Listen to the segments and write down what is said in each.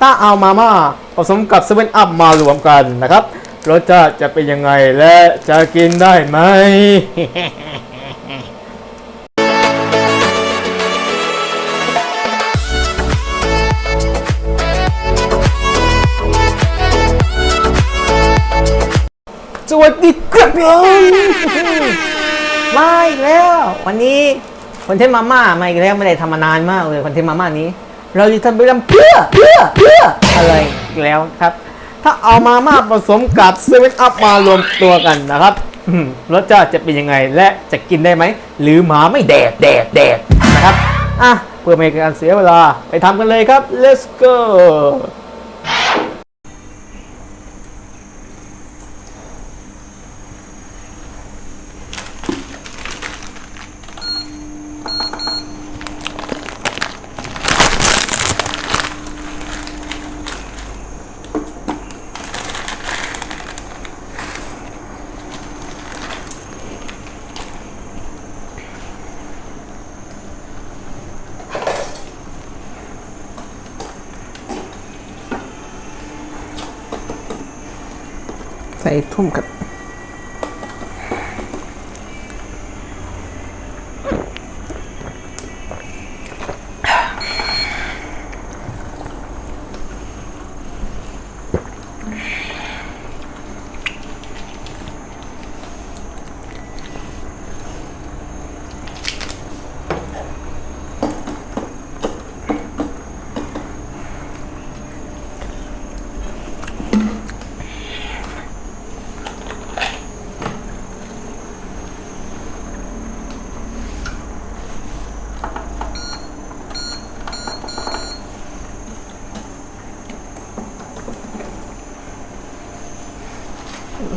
ถ้าเอามาม่าผสมกับเซเว่นอัพมารวมกันนะครับรสชาติจะเป็นยังไงและจะกินได้ไหมสวัสดีครับผมมาอีกแล้ว วันนี้คอนเทนต์มาม่ามาอีกแล้วไม่ได้ทำมานานมากเลยคอนเทนต์มาม่านี้ เราจะทำไปทำเพื่อเพื่อเพื่ออะไรแล้วครับ ถ้าเอามามาผสมกับเซเว่นอัพมารวมตัวกันนะครับรสชาติจะเป็นยังไงและจะกินได้ไหม หรือหมาไม่แดกแดกแดกนะครับ อะ เพื่อไม่ให้การเสียเวลาไปทำกันเลยครับ let's go ใส่ทุ่มกับ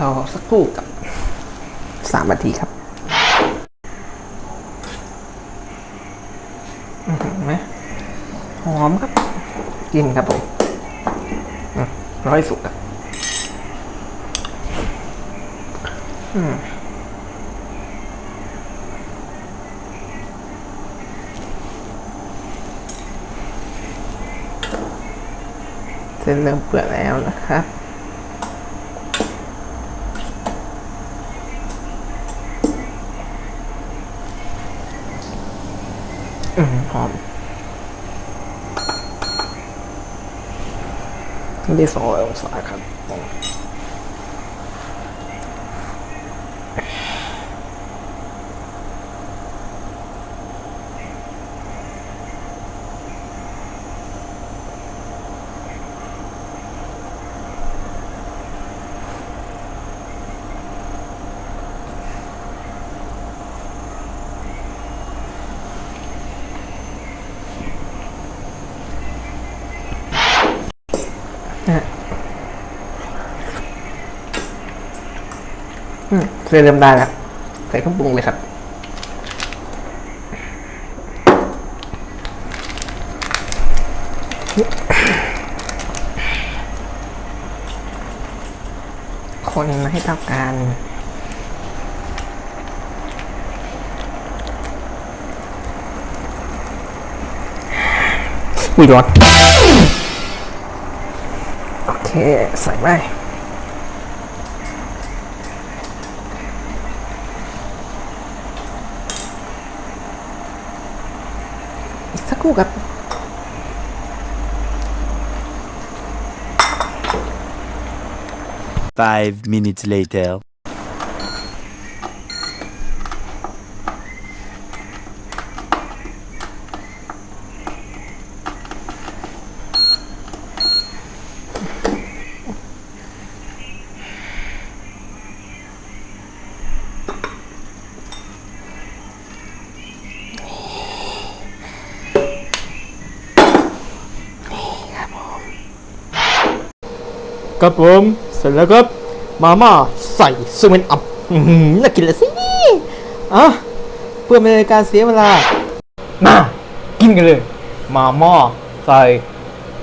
รอสักครู่กับสามนาทีครับอื้อหือไหมหอมครับ กินครับผมอืมร้อยสุกครับอืมเส้นเริ่มเปื่อยแล้วนะครับ อืมครับที่สองร้อยองศาครับ ผมอืมเส้นเริ่มได้แล้วใส่เครื่องปรุงเลยครับคนมาให้เท่ากันอุ้ยร้อน โอเคใส่ไปอีกสักครู่ครับ Five minutes later. ครับผมเสร็จแล้วครับมาม่าใส่เซเว่นอัพน่ากินเลยสิอะเพื่อไม่ให้การเสียเวลามากินกันเลย มาม่าใส่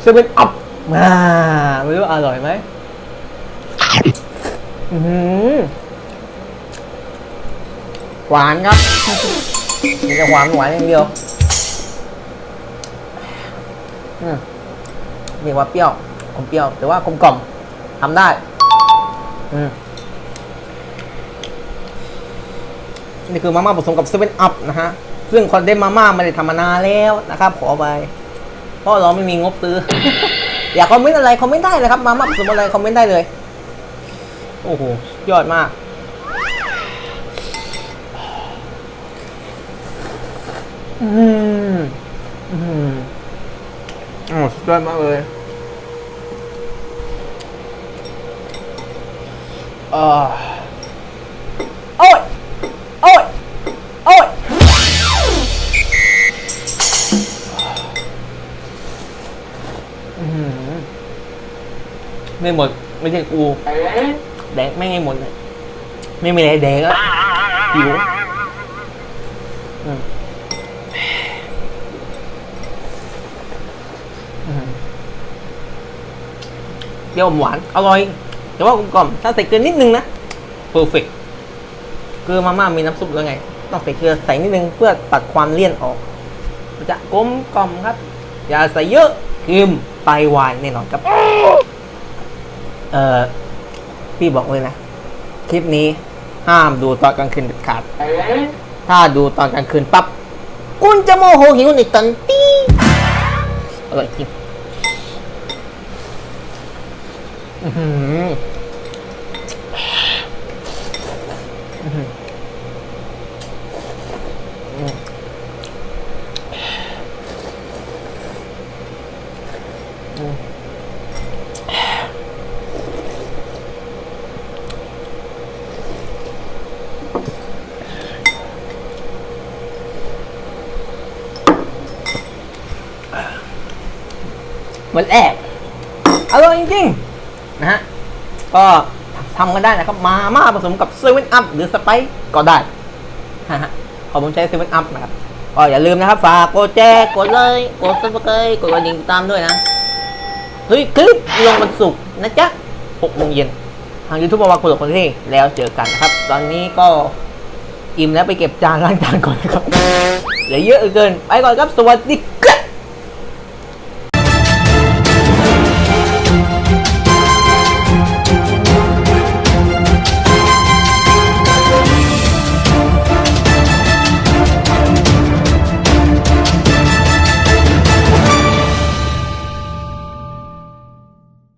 เซเว่นอัพมาไม่รู้อร่อยไหมอื้อหือหวานครับมีแต่หวานหวานอย่างเดียวอืมเรียกว่าเปรี้ยวอมเปรี้ยว แต่ว่ากลมกล่อม ทำได้ อืมนี่คือมาม่าผสมกับเซเว่นอัพนะฮะ ซึ่งคอนเทนต์มาม่าไม่ได้ทำมานานแล้วนะครับ ขอไป เพราะเราไม่มีงบซื้อ อยากคอมเมนต์อะไรคอมเมนต์ได้เลยครับ มาม่าผสมอะไรคอมเมนต์ได้เลย โอ้โห ยอดมาก อืม อืมโอ้สุดยอดมากเลย เออโอ้ยโอ้ยโอ้ยอื้อหือไม่หมดไม่ใช่กู แดกไม่ให้หมดเลยไม่มีอะไรแดกแล้วหิวอืมอืมเปรี้ยวอมหวานอร่อยแต่ว่ากลมกล่อมถ้าใส่เกลือนิดนึงนะเพอร์เฟกเกลือมาม่ามีน้ำซุปแล้วไง ต้องใส่เกลือใส่นิดนึงเพื่อตัดความเลี่ยนออกมันจะกลมกล่อมครับ อย่าใส่เยอะเค็มไตวายแน่นอนครับเอ่อพี่บอกเลยนะ คลิปนี้ห้ามดูตอนกลางคืนเด็ดขาด ถ้าดูตอนกลางคืนปั๊บคุณจะโมโหหิวในตันตีอร่อยจริง อื้อหืออื้ หมือนแอบอร่อยจริงๆนะฮะก็ทำกันได้นะครับ มาม่าผสมกับเซเว่นอัพหรือสไปซ์ก็ได้ฮะขอผมใช้เซเว่นอัพนะครับก็อย่าลืมนะครับ ฝากกดแชร์กดเลย กดซับสไครต์กดกระดิ่งตามด้วยนะเฮ้ยคลิปลงวันศุกร์นะจ๊ะ6โมงเย็นทางยูทูบมาวักคนละคนที่แล้วเจอกันนะครับ ตอนนี้ก็อิ่มแล้วไปเก็บจานล้างจานก่อนนะครับเหลือเยอะเหลือเกิน ไปก่อนครับ สวัสดีครับ